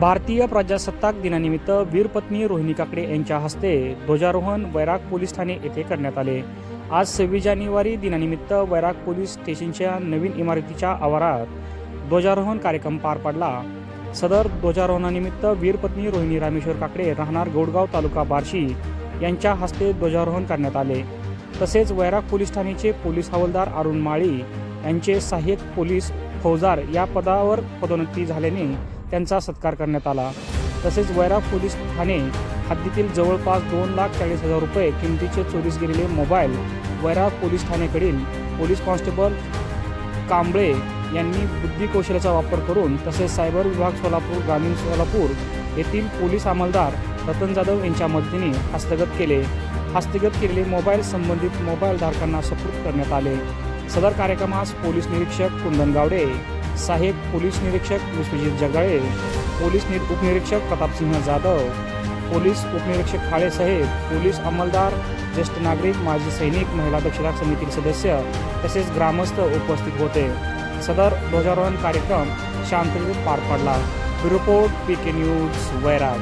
भारतीय प्रजासत्ताक दिनानिमित्त वीरपत्नी रोहिणी काकडे यांच्या हस्ते ध्वजारोहण वैराग पोलीस ठाणे येथे करण्यात आले. आज सव्वीस जानेवारी दिनानिमित्त वैराग पोलीस स्टेशनच्या नवीन इमारतीच्या आवारात ध्वजारोहण कार्यक्रम पार पडला. सदर ध्वजारोहणानिमित्त वीरपत्नी रोहिणी रामेश्वर काकडे राहणार गोडगाव तालुका बार्शी यांच्या हस्ते ध्वजारोहण करण्यात आले. तसेच वैराग पोलीस ठाणेचे पोलीस हवालदार अरुण माळी यांचे सहाय्यक पोलीस फौजदार या पदावर पदोन्नती झाल्याने त्यांचा सत्कार करण्यात आला. तसेच वैराग पोलीस ठाणे हद्दीतील जवळपास दोन लाख चाळीस हजार रुपये किमतीचे चोरीस गेलेले मोबाईल वैराग पोलीस ठाणेकडील पोलीस कॉन्स्टेबल कांबळे यांनी बुद्धिकौशल्याचा वापर करून तसेच सायबर विभाग सोलापूर ग्रामीण सोलापूर येथील पोलीस अंमलदार रतन जाधव यांच्या मदतीने हस्तगत केले. हस्तगत केलेले मोबाईल संबंधित मोबाईल धारकांना सुपूर्द करण्यात आले. सदर कार्यक्रमास पोलीस निरीक्षक कुंदन गावडे सहाय्यक पोलीस निरीक्षक विश्वजित जगाळे पोलीस निर उपनिरीक्षक प्रतापसिंह जाधव पोलीस उपनिरीक्षक खाळे साहेब पोलीस अंमलदार ज्येष्ठ नागरिक माजी सैनिक महिला दक्षता समिती सदस्य तसेच ग्रामस्थ उपस्थित होते. सदर ध्वजारोहण कार्यक्रम शांततेत पार पडला. रिपोर्ट पी के न्यूज वैराग.